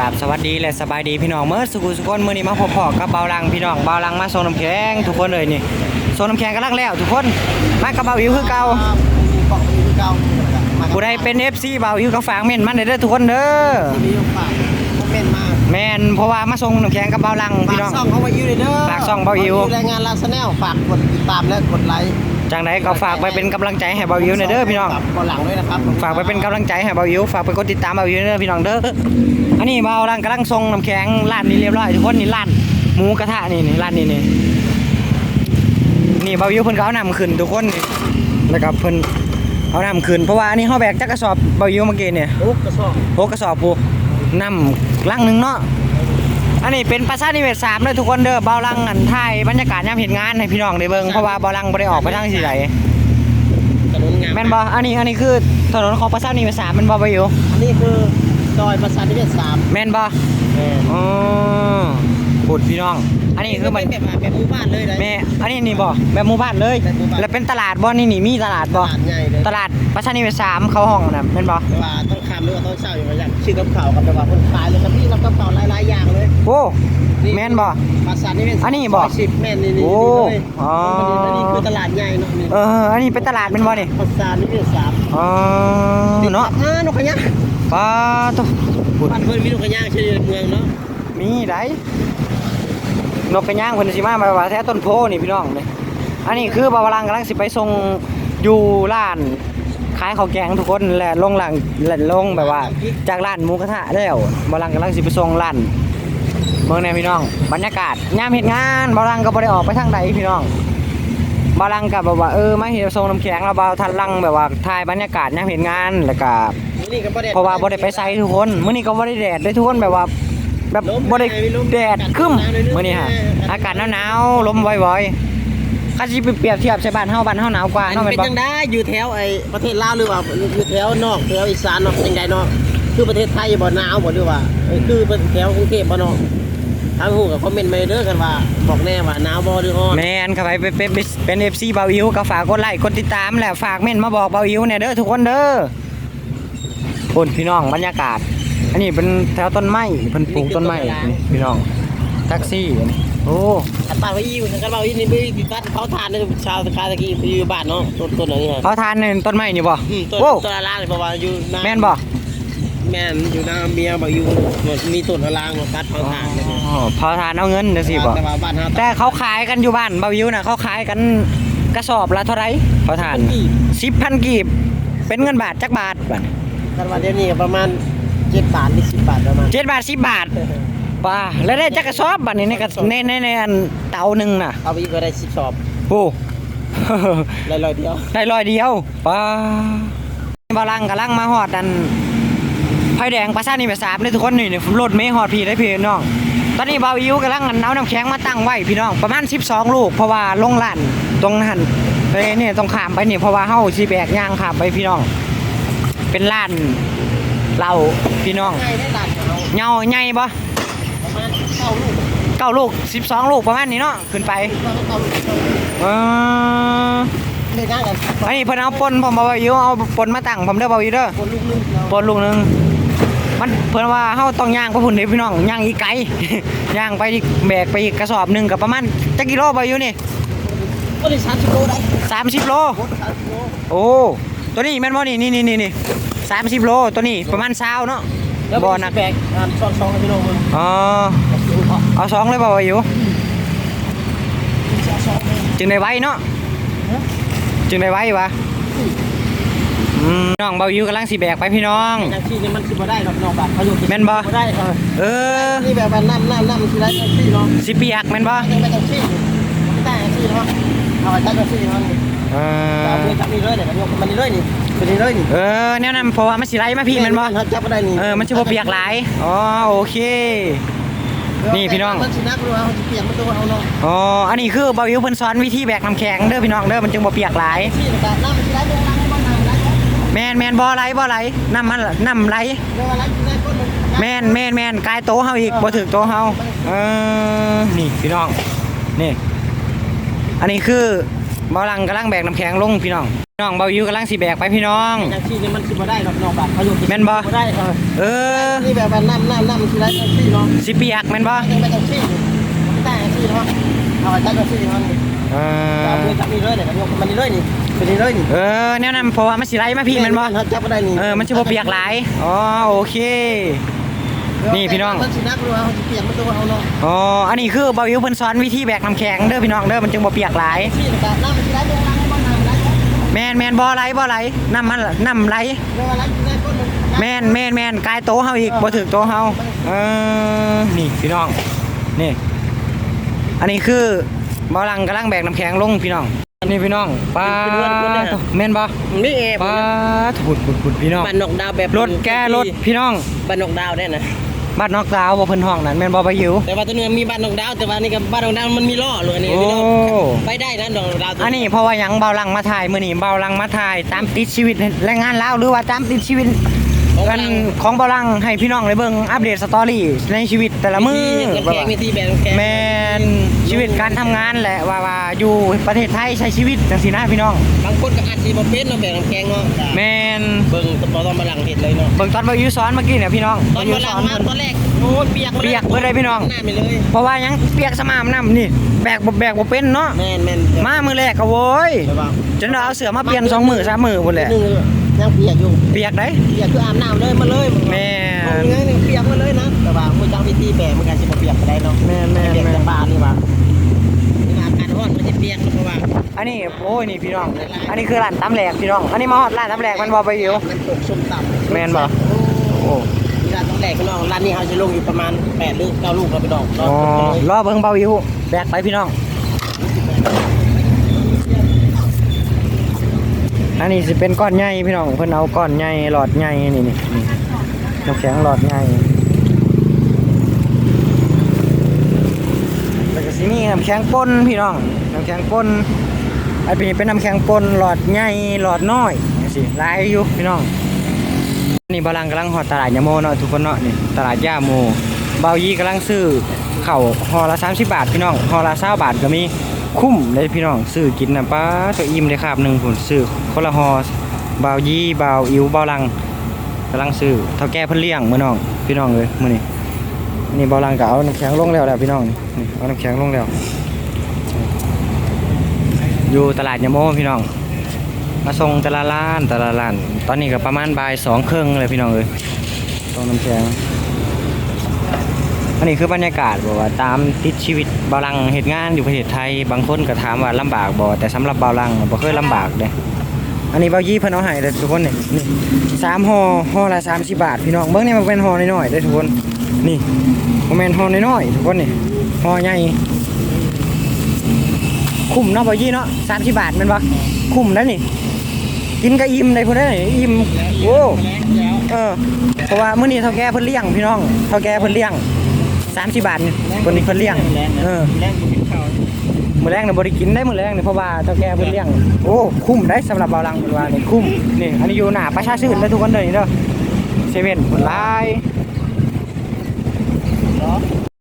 กราบสวัสดีและสบายดีพี่น้องเมื่อสุขุสุคนมื่อนี้มาพบพอกับเบาลังพี่น้องเบาลังมาส่งน้ำแข็งทุกคนเลยนี่ส่งน้ำแข็งกันลักแล้ว ทุกคนมากับเบาอิวคือเก่าบอกมีคือเก่ามาผู้ใดเป็น FC เบาอิวก็ฝากเม่นมันเด้อทุกคนเด้อที่มีฝากคอมเมนต์มาแม่นเพราะว่ามาส่งน้ำแข็งกับเบาลังฝาพี่กน้องช่องเขาไว้อยู่เลยเด้อฝากช่องเบาอิ๋วรายงานลาสแนลฝากกดติดตามและกดไลค์ จังไดก็ฝากไปเป็นกำลังใจให้เบาอิวหน่อยเด้อพี่น้องฝากกดหลังด้วยนะครับฝากไปเป็นกำลังใจให้เบาอิวฝากไปกดติดตามเบาอิวเด้อพี่น้องเด้ออันนี้เบาลังกำลังส่งน้ำแข็งร้านนี้เรียบร้อยทุกคนนี่ร้านหมูกระทะนี่นี่ร้านนี้นี่นี่เบาอิวเพิ่นก็เอาน้ำขึ้นทุกคนนี่แล้วก็เพิ่นเอาน้ำขึ้นเพราะว่าอันนี้เฮาแบกจักกระสอบเบาอิวเมื่อกี้เนี่ยโอ้กระสอบหกกระสอบปูน้ำลังหนึงเนาะ อันนี้เป็นภาษานิเวศสามเลยทุกคนเด้อเบาลังอันไทยบรรยากาศยามเห็นงานให้พี่น้องได้เบิ่งเพราะว่าเบาลังบ่ได้ออกไปทางที่ใดถนนงามแม่นบ่อันนี้อันนี้คือถนนของภาษานิเวศสามแม่นบ่เบาอิวอันนี้คือซอยประสาทนิเวศสามแม่นบ่แม่อ๋อพูดพี่น้อง อันนี้คือมันแบบแบบหมู่บ้านเลยนะแม่อันนี้นี่บ่แบบหมู่บ้านเลย แบบหมู่บ้าน แล้วเป็นตลาดบ่นี่นี่มีตลาดตบ่ลาดใหญ่เลยตลาดประชานิเวศสามเขาห้องน่ะแม่นบ่แต่ว่าต้องข้ามหรือว่าต้องเช่าอยู่ว่าอย่างชื่อกับข่าวกับแบบว่าคนขายเลยครับพี่รับกับข่าวหลายๆอย่างเลยโอ้แม่นบ่ประสาทนิเวศอันนี้บ่ซยสิบแม่นนี่นี่โอ้นี่เลยอ๋ออันนี้คือตลาดใหญ่เนาะนี่เอออันนี้เป็นตลาดแม่นบ่นี่ประสาทนิเวศสามอ๋อเนาะอ่านกขยะป้าตัวพูดบ้านเพิ่นมีนกขยะชื่อเมืองเนาะมีได้นกกระย่างเพิ่นสิมามาว่าแท้ต้นโพนี่พี่น้องนี่อันนี้คือบ่าวลังกำลังสิไปส่งอยู่ร้าน ขายข้าวแกงทุกคนแหละลงหลังแหละลงแบบว่า จากร้านหมูกระทะแล้วบ่าวลังกำลังสิไปส่งร้านเมืองแน่พี่น้อง บรรยากาศยามเฮ็ดงานบ่าวลังก็บ่ได้ออกไปทางใดพี่น้องบ่าวลังก็แบบว่าเออมาเฮ็ดส่งน้ำแข็งแล้วบ่าวทันลังแบบว่าถ่ายบรรยากาศยามเฮ็ดงานแล้วก็นี่ก็บ่ได้เพราะว่าบ่ได้ไปไสทุกคนมื้อนี้ก็บ่ได้แดดได้ทุกคนแบบว่า แบบบ่ได้แดดครึ้มมื้อนี้ฮะอากาศหนาวๆลมว่อยๆ ถ้าสิไปเปรียบเทียบใส่บ้านเฮาบ้านเฮาหนาวกว่าอันเนาะเป็แม่นบ่นจังได้อยู่แถวไอ้ประเทศลาวหรือว่าอยู่แถวนอกแถวอีสานเนาะจังไดเนาะคือประเทศไทยบ่หนาวบ่หรือว่าเอ้ยคือแถวกรุงเทพบ่เนาะทางฮู้ก็คอมเมนต์มาเด้อกันว่าบอกแน่ว่าหนาวบ่หรือร้อนแม่นครับไปเป็นเป็นเป็น FC เบาอิวก็ฝากกดไลค์กดติดตามแหละฝากเม่นมาบอกเบาอิวเนี่ยเด้อทุกคนเด้อคนพี่น้องบรรยากาศ อันนี้เป็นแถวต้นไม้เพิ่นปลูกต้นไม้นี่พี่น้อง แท็กซี่อันนี้โอ้กันบ้านว่าอยู่กันบ้านว่าอยู่นี่มีติดตัดเผาถ่านในชาวคาตะกี้อยู่บ้านเนาะต้นต้นอันนี้ฮะเขาทานในต้นไม้นี่บ่อืมต้นโอ้ต้นละลางเพราะว่าอยู่หาแม่นบ่แม่นอยู่หน้าเมียบอกอยู่มีต้นละลางตัดเผาถ่านเนี่ยอ๋อเผาทานเอาเงินจังซี่บ่แต่ว่าบ้านเฮาแต่เขาขายกันอยู่บ้านเบาวิวนะเขาขายกันกระสอบละเท่าไหรพอทานสิบพันกีบ เป็นเงินบาทจักบาทบาทกันว่าเดี๋ยวนี้ก็ประมาณ7บาทหรือ10บาทประมาณเจ็ดบาทสิบบาท ป่าแล้วได้จักกระสอบบัตนี้ในกระในในในอันเตาหนึ่งน่ะเอาไปอีกก็ได้10สอบโอ้ร้อยๆเดียวได้ร้อยเดียวป้าบาลังกำลังมาหอดอันไฟแดงประสานี่ไปสามเลยทุกคนนี่นี่รถไม่หอดพี่ได้พี่น้องตอนนี้เบาอิวกำลังอันเอาน้ำแข็งมาตั้งไว้พี่น้องประมาณ 12 ลูก เพราะว่าลงล้านตรงนั้นไปเนี่ยต้องขามไปนี่เพราะว่าเฮาสิแบกย่างขามไปพี่น้อง เป็นล้านเหล้าพี่น้องง่ายได้หลานเอาเหงาใหญ่บ่ประมาณ เก้าลูกเก้าลูก12ลูกประมาณนี้เนาะขึ้นไปเก้าลูกเออเล่นง่ายกันอันนี้เพิ่นเอาปนผมเบาอิวเอาปนมาตั้งผมเด้อเบาอิวเด้อคนลูกนึงเราปนลูกหนึงมันเพิ่นว่าเฮาต้องย่างไปพุ่นเด้พี่น้องย่างอีกไกลย่างไปอีกแบกไปอีกกระสอบหนึงก็ประมาณจักกิโลเบาอิวนี่ก็ได้30โลได้30โลโคตร30โลโอ้ตัวนี้แม่นบ่นี่นี่นี่นี่นี่สามสิบโลตัวนี้ประมาณเช้าเนาะแล้ว บ่บ่หนันักกแบกอ่านซองซองให้พี่น้องมึงอ๋อ เอาสองเลยบ่าวาอยู่จึงได้ไว้เนาะจึงได้ไว้วะอืมน้องเบาอยู่กำลังสิแบกไปพี่น้องแท็กซี่นี่มันสิบ่ได้ดอกน้องบาทเขาอยู่แม่นบ่ ได้เออเออนี่แบบว่าน้ำน้ำน้ำสิได้แท็กซี่เนาะสิเปียกแม่นบ่นี่ไม่แท็กซี่ไม่ได้แท็กซี่เนาะเอาไปตั้งแท็กซี่เนาะเอเอาอไปจับนี่เลยเดี๋ยวมันมันนี่เลยนี่ เป็นนี่เลยนี่เออแนวนั้นเพราะว่ามันสิไหลมาพี่แม่นบ่จับบ่ได้นี่เออมันสิบ่เปียกหลายอ๋อโอเค นี่พี่น้อง มันสินักรู้ว่าเขาสิเปียกมันตัวเอาเนาะอ๋ออันนี้คือเบาอยู่เพิ่นสอนวิธีแบกน้ำแข็งเด้อพี่น้องเด้อมันจึงบ่เปียกหลายซี่นะครับน้ำมันสิได้เรื่องล้างให้มันน้ำได้เนาะแมนแมนบ่ไหลบ่ไหลน้ำมันน้ำไหลเรื่องล้างสิได้ก้นมันแมนแมนแมนกายโตเฮาอีกบ่ถึกโตเฮาเออนี่พี่น้องนี่ อันนี้คือ เบาลังกำลังแบกน้ำแข็งลงพี่น้องพี่น้องเบายิวกำลังสิแบกไปพี่น้องแท็กซี่นี่มันสิบ่ได้ดอกน้องบาทเขาอยู่แม่นบ่ได้เออเออนี่แบบว่าน้ำน้ำน้ำมันสิได้แท็กซี่เนาะสิเปียกแม่นบ่ยังไม่แท็กซี่ไม่ได้แท็กซี่เนาะเอาไว้จัดแท็กซี่เนาะเอเอาอมือจับนี่เลยเนี่ยยกมันนี่เลยนี่เป็นนี่เลยนี่เออแนวนั้นเพราะว่ามันสิไหลมาพี่แม่นบ่เขาจับบ่ได้นี่เออมันสิบ่เปียกหลายอ๋อโอเค นี่พี่น้อง มันสินักรู้ว่าเขาสิเปียกมันตัวเอาเนาะอ๋อ อันนี้คือเบายิวเพิ่นสอนวิธีแบกน้ำแข็งเด้อพี่น้องเด้อมันจึงบ่เปียกหลายซี่นะครับน้ำมันสิได้เวลาให้มันน้ำได้แมนแมนบ่ไหลบ่ไหลน้ำมันน้ำไหลเวลาสิได้ก้นมันแมนแมนแมนกายโตเฮาอีกบ่ถึกโตเฮาเออนี่พี่น้อง นี่ อันนี้คือเบาลังกำลังแบกน้ำแข็งลงพี่น้องอันนี้พี่น้องป้าแม่นบ่นี่เอป้าถุดถุดถุดพี่น้องบ้านนอกดาวแบบรถแก้รถพี่น้องบ้านนอกดาวได้นะ บ้านนอกดาวบ่เพิ่นห้องนั่นแม่นบ่ไปหิวแต่ว่าตัวนี้มีบ้านนอกดาวแต่ว่านี่กับบ้านนอกดาวมันมีล้อเลยอันนี้โอ้พี่น้องไปได้นะนอกดาวตัวอันนี้เพราะว่าหยังเบาลังมาถ่ายมื้อนี้เบาลังมาถ่ายตามติดชีวิตแรงงานลาวหรือว่าตามติดชีวิตข องกันเราของเบาลังให้พี่น้องได้เบิ่งอัปเดตสตอรี่ในชีวิตแต่ละมือน้ำแข็งมีที่แบบน้ำแข็งแมนชีวิตการทำงานแหละว่าว่าอยู่ประเทศไทยใช้ชีวิตจังซี่นะพี่น้อง บางคนก็อาจสิบ่เป็นเนาะแบบน้ำแข็งเนาะแมนเบิ่งตอนมาหลังเห็ดเลยเนาะเบิ่งตอนบ่อยู่สอนเมื่อกี้เนี่ยพี่น้องตอนบ่อยู่มาหสลังอนมาเพิ่นตอนแรกโอ้ยเปียกเปียกเบิดเลยพี่น้องหน้าไปเลยเพราะว่าหยังเปียกสมามน้ำนี่แบกบ่แบกบ่เป็นเนาะแม่นแม่นมามือแรกก็โว้ยแต่ว่าจนเราเอาเสือมาเปลี่ยนสองมือสามมือพุ่นแหละนึง ยังเปียกอยู่เปียกได้เปียกคืออาบน้ำเลยมาเลยแม่นเอาไงนี่เปียกมาเลยนะแต่ว่ามือจังวิธีแบกมันก็สิบ่เปียกไปได้เนาะแม่นแม่นเปียกแม่นจากบ้านนี่ว่านี่ว่าอากาศร้อนมันจะเปียกเพราะว่าอันนี้โอ้ยนี่พี่น้อง อันนี้คือร้านตำแหลกพี่น้อง อันนี้มาฮอดร้านตำแหลกมันบ่ไปอยู่น้ำตกส้มตำแม่นบ่โอ้ร้านต้องแหลกพี่น้องร้านนี้เขาจะลงอยู่ประมาณ8หรือ9ลูกครับพี่น้องอ๋อรอเบิ่งเบาอยู่แบกไปพี่น้อง อันนี้สิเป็นก้อนใหญ่พี่น้องเพิ่นเอาก้อนใหญ่หลอดใหญ่นี่นี่น้ำแข็งหลอดใหญ่แล้วก็สิมีน้ำแข็งป่นพี่น้องน้ำแข็งป่นอันนี้เป็นน้ำแข็งป่นหลอดใหญ่หลอดน้อยจังซี่หลายอยู่พี่น้องนี่บาลังกำลังหอดตลาดยาโมเนาะทุกคนเนาะนี่ตลาดยาโมเบายีกำลังซื้อเข่าห่อละ30บาทพี่น้องห่อละ20บาทก็มี คุ้มเลยพี่น้องซื้อกินนะป้าตัวอิ่มเลยครับหนึ่งผลซื้อคนละหอบาวยี่บาวอิวบาวลังกำลังซื้อเท่าแก่เพิ่นเลี้ยงมือน้องพี่น้องเลยมือนี้นี่บาวลังก็เอาน้ำแข็งลงแล้วแหละพี่น้องนี่นี่เอาน้ำแข็งลงแล้ว อยู่ตลาดยะโมพี่น้อง มาส่งแต่ละร้านแต่ละร้าน ตอนนี้ก็ประมาณบ่ายสองครึ่งเลยพี่น้องเลยส่งน้ำแข็ง อันนี้คือบรรยากาศบอกว่าตามติดชีวิตบาลังเหตุงานอยู่ประเทศไทย บางคนก็ถามว่าลำบากบ่แต่สำหรับบาลังบ่เคยลำบากเลยอันนี้เบายี่เพิ่นเอาให้เลยทุกคนเนี่นี่สามห่อห่อละสามสิบบาทพี่น้องเบิ้งนี่มันเป็นห่อน้อยๆเด้ทุกคนนี่มันเป็นห่อน้อยๆทุกคนนี่ห่อใหญ่คุ้มเนาะเบายี่เนาะสามสิบบาทมันปะคุ้มแล้วนี่กินก็อิ่มได้พุ่นได้อนี่อิ่มโอ้เออเพราะว่ามื้อนี้เท่าแก่เพิ่นเลี้ยงพี่น้องเท่าแก่เพิ่นเลี้ยง สามสิบบาทนี่คนนี้เพิ่นเลี้ยงเออแรงกินข้าวมื้อแรกน่ะบ่ได้กินได้มื้อแรกนี่เพราะว่าเจ้าแก่เพิ่นเลี้ยงโอ้คุ้มได้สำหรับเบาลังเพิ่นว่านี่คุ้มนี่อันนี้อยู่หน้าประชาชื่นเด้อทุกคนเด้อนี่เด้อเซเว่นเพิ่นหลาย